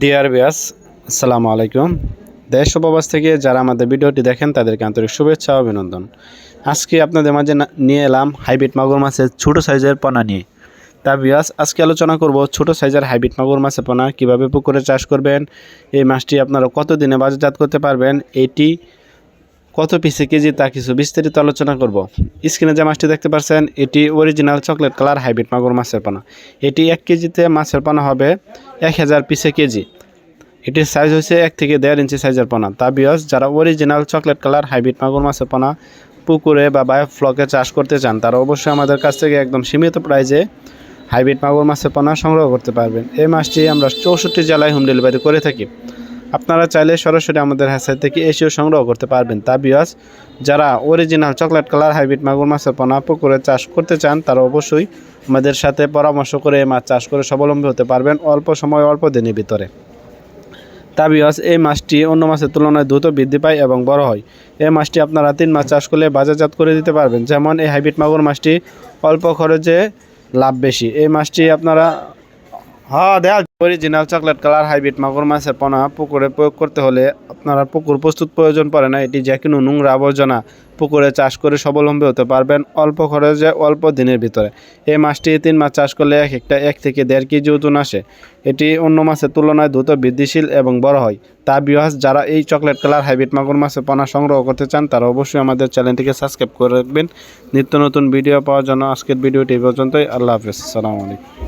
Deer বিয়াস আসসালামু আলাইকুম। দেশ উপবাস থেকে যারা আমাদের ভিডিওটি দেখেন, তাদেরকে আন্তরিক শুভেচ্ছা ও অভিনন্দন। আজকে আপনাদের মাঝে নিয়ে এলাম হাইব্রিড মাগুর মাছের ছোটো সাইজের পোনা নিয়ে। তা বিয়াস আজকে আলোচনা করব ছোট সাইজের হাইব্রিড মাগুর মাছের পোনা, কীভাবে পুকুরে চাষ করবেন, এই মাছটি আপনারা কতদিনে বাজারজাত করতে পারবেন, এটি কত পিসে কেজি তা কিছু বিস্তারিত আলোচনা করব। স্ক্রিনে যে মাছটি দেখতে পাচ্ছেন, এটি অরিজিনাল চকলেট কালার হাইব্রিড মাগুর মাছের পোনা। এটি এক কেজিতে মাছের পানা হবে এক হাজার পিসে কেজি। এটির সাইজ হচ্ছে এক থেকে দেড় ইঞ্চি সাইজের পোনা। তা বিয়স যারা অরিজিনাল চকলেট কালার হাইব্রিড মাগুর মাছের পোনা পুকুরে বা বায়ো ফ্লকে চাষ করতে চান, তারা অবশ্যই আমাদের কাছ থেকে একদম সীমিত প্রাইজে হাইব্রিড মাগুর মাছের পোনা সংগ্রহ করতে পারবেন। এই মাছটি আমরা চৌষট্টি জেলায় হোম ডেলিভারি করে থাকি। আপনারা চাইলে সরাসরি আমাদের হ্যাসাই থেকে এসেও সংগ্রহ করতে পারবেন। তা বিয়স যারা অরিজিনাল চকলেট কালার হাইব্রিড মাগুর মাছের পোনা, পুকুরে চাষ করতে চান, তারা অবশ্যই আমাদের সাথে পরামর্শ করে এই মাছ চাষ করে স্বাবলম্বী হতে পারবেন অল্প সময়, অল্প দিনের ভিতরে। তাবিয়াস এই মাছটি অন্য মাছের তুলনায় দ্রুত বৃদ্ধি পায় এবং বড় হয়। এই মাছটি আপনারা তিন মাছ চাষ করলে বাজারজাত করে দিতে পারবেন। যেমন এই হাইব্রিড মাগুর মাছটি অল্প খরচে লাভ বেশি। এই মাছটি আপনারা হ্যাঁ দেখ অরিজিনাল চকলেট কালার হাইব্রিড মাগুর মাছের পোনা, পুকুরে প্রয়োগ করতে হলে আপনারা পুকুর প্রস্তুত প্রয়োজন পড়ে না, এটি যে কোনো নোংরা আবর্জনা পুকুরে চাষ করে স্বাবলম্বী হতে পারবেন অল্প খরচে, অল্প দিনের ভিতরে। এই মাছটি তিন মাছ চাষ করলে এক একটা এক থেকে দেড় কেজি ওজন আসে। এটি অন্য মাছের তুলনায় দ্রুত বৃদ্ধিশীল এবং বড় হয়। তা বিহাস যারা এই চকলেট কালার হাইব্রিড মাগুর মাছের পোনা সংগ্রহ করতে চান, তারা অবশ্যই আমাদের চ্যানেলটিকে সাবস্ক্রাইব করে রাখবেন। নিত্য নতুন ভিডিও পাওয়ার জন্য আজকের ভিডিওটি পর্যন্তই। আল্লাহ হাফেজ। আসসালামু আলাইকুম।